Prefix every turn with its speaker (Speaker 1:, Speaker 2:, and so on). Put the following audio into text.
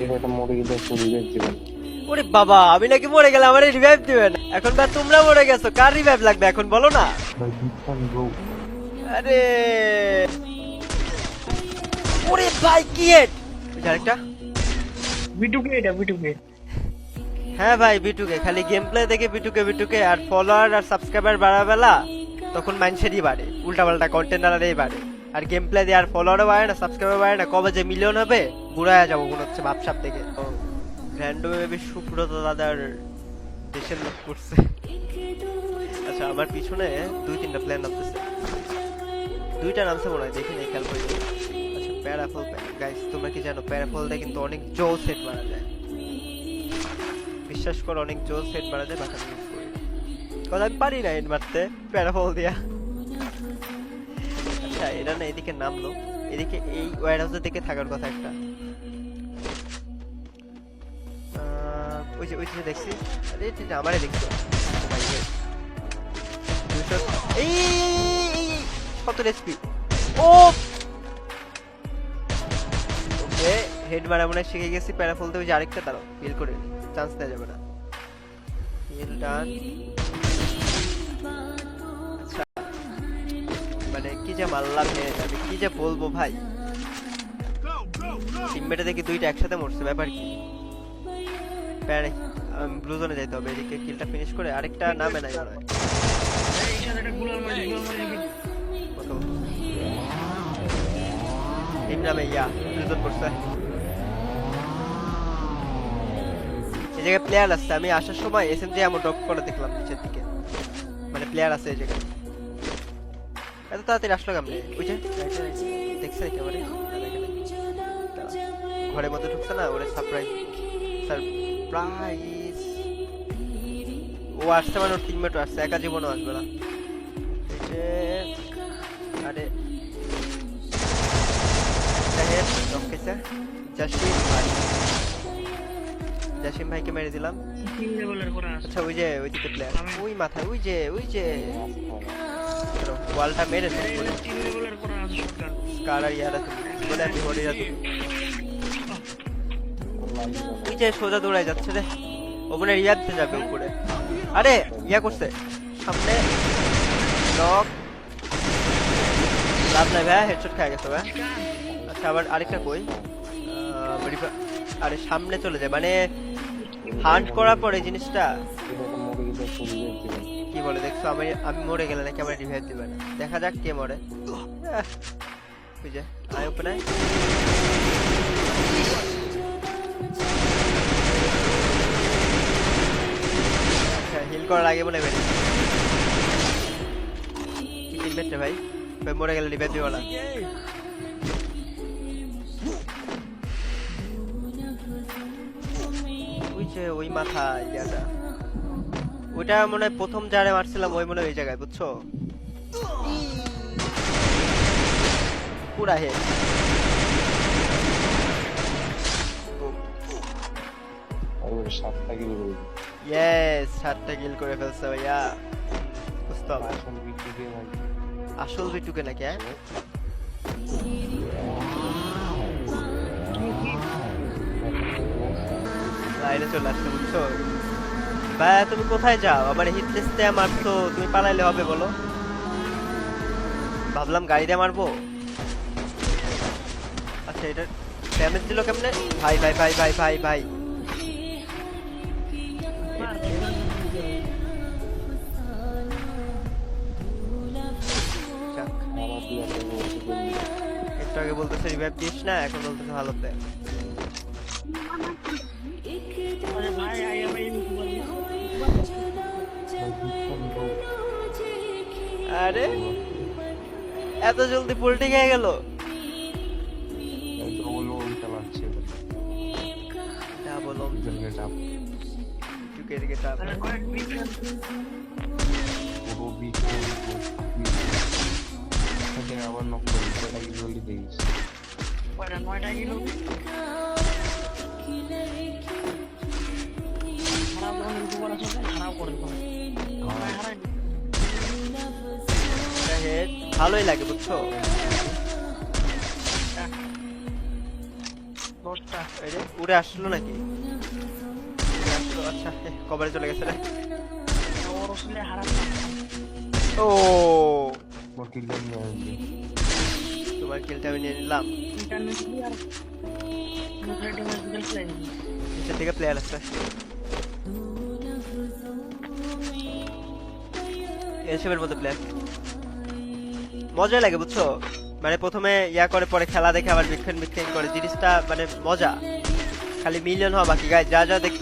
Speaker 1: এটা
Speaker 2: ওরে বাবা আমি নাকি মরে গেলে আমার রিভাইভ দিবেন এখন বা তোমরা মরে গেছো কার রিভাইভ লাগবে এখন বলো না?
Speaker 1: ভাই
Speaker 2: আরে! ওরে ভাই কি হেড আরেকটা?
Speaker 3: বিটুকে এটা বিটুকে।
Speaker 2: হ্যাঁ ভাই বিটুকে। খালি গেম প্লে দেখে বিটুকে বিটুকে। আর ফলোয়ার আর সাবস্ক্রাইবার বাড়াবেলা তখন মানুষেরই বাড়ে। উল্টা পাল্টা কন্টেন্ট আনারই বাড়ে। আর গেম প্লে দিয়ে আর ফলোয়ারও বাড়ে না সাবস্ক্রাইবার বাড়ে না, কবে যে মিলিয়ন হবে বুড়ায় যাব মনে হচ্ছে ভাবসাব থেকে। র্যান্ডম ভেবে সুব্রত দাদার দেশের লোক করছে। আচ্ছা আমার পিছনে দুই তিনটা প্ল্যান নামতেছে দুইটা নামছে মনে হয়, দেখি নাই, খেয়াল করি আচ্ছা প্যারাফল গাইস তোমরা কি জানো প্যারাফল দিয়ে কিন্তু অনেক জো সেট মারা যায়। বিশ্বাস করো, অনেক জোর সেট মারা যায় বাট আমি কথা আমি পারি না হেড মারতে প্যারাফল দিয়া। আচ্ছা এটা না এদিকে নামলো। এদিকে এই ওয়ার হাউসের দিকে থাকার কথা একটা। ওই যে ওই যে দেখছি। আরে, এটা আমারে দেখছি। এই সতেরো এসপি ও! ওকে হেড মারা মনে শিখে গেছি প্যারাফল দিয়ে ওই যে আরেকটা, দাঁড়াও হিল করে চান্স দেওয়া যাবে না। হিল ডান যে মারলাম আমি কি যে বলব ভাই? টিমমেটে দেখি দুইটা একসাথে মরছে, ব্যাপার কি? প্যারে ব্লু জোনে যাইতে হবে, এদিকে কিলটা ফিনিশ করে আরেকটা নামে নাই মনে
Speaker 3: মারি মারি
Speaker 2: টিম নামে, ইয়া ব্লু জোন করছে। এই জায়গায় প্লেয়ার আসছে আমি আসার সময় এসএমজি এমন ড্রপ করে দেখলাম নিচের দিকে। মানে প্লেয়ার আছে এই জায়গায়। এত তাড়াতাড়ি আসলো কেমনে? ওই এ। দেখছে একেবারে। ঘরের মধ্যে ঢুকছে না ওরে সারপ্রাইজ সারপ্রাইজ ও আসছে মানে ওর টিমমেটও আসছে একা জীবনও আসবে না। আরে। জাসিম ভাই। জাসিম ভাইকে মেরে দিলাম। আচ্ছা ওই যে ওইদিকে প্লেয়ার ওই মাথায় ওই যে ওই যে। ওই যে সোজা দৌড়ায় যাচ্ছে রে। রিয়াদতে যাবে উপরে। আরে, ইয়া করছে। সামনে লাভ নাই ভাই হেডশট খাই গেছে ভাই। আচ্ছা আবার আরেকটা কই? আরে, সামনে চলে যায়। মানে হান্ট করার পরে জিনিসটা কি বলে, দেখছ, আমি আমি মরে গেলে নাকি আমার রিভাইভ দিবে না। দেখা যাক কে মরে। ওই আয় উপরে আয়। আচ্ছা হিল করার আগে মনে বেরিয়ে ভাই? ভাই, মরে গেলে রিভাইভ দিবে না। ওই ওই মাথা ইয়াটা ওইটা মনে হয় প্রথম যারে মারছিলাম ওই মনে হয় ওই জায়গায় বুঝছ? পুরা হে।
Speaker 1: আর ওর সাতটা কিলো করে দিন
Speaker 2: ইয়েস সাতটা কিল করে ফেলছে ভাইয়া। বুঝতে হবে
Speaker 1: আসল বিটুকে ভাই।
Speaker 2: আসল বিটুকে নাকি হ্যাঁ? বাইরে চলে আসছে বুঝছ? ভাইয়া তুমি কোথায় যাও? আমার হিট লিস্টে মারতো তুমি পালাইলে হবে বলো। ভাবলাম গাড়ি দিয়ে মারবো। আচ্ছা এটা ড্যামেজ দিল কেমনে? ভাই ভাই ভাই ভাই ভাই ভাই।
Speaker 1: আমার
Speaker 2: একটু আগে বলতেছে রিভাইভ দিস না, এখন বলতেছে ভালো দেয়
Speaker 3: আরে
Speaker 2: এত জলদি পোল্টিং হয়ে গেল? ডাবল
Speaker 3: মিনিট
Speaker 1: পুরো বিটকয়েন ব্রো আবার নক করি কয়টা কিলো হইলে দেখিস
Speaker 3: কয়টা নয়টা কিলো? খারাপ যখন ইউটিউবার আছে খারাপ করে
Speaker 2: ভালোই লাগে বুঝছ? উড়ে আসলো নাকি? আচ্ছা এ, চলে গেছে ও। তোমার কিলটা আমি নিয়ে নিলাম। নিচের দিকে প্লেয়ার আছে। এসবের মধ্যে প্লেয়ার মজাই লাগে, বুঝছ? মানে প্রথমে ইয়া করে, পরে খেলা দেখে আবার বিক্ষণ বিক্ষণ করে। জিনিসটা মানে মজা। খালি মিলিয়ন হওয়া বাকি। গায়ে যা যা দেখতে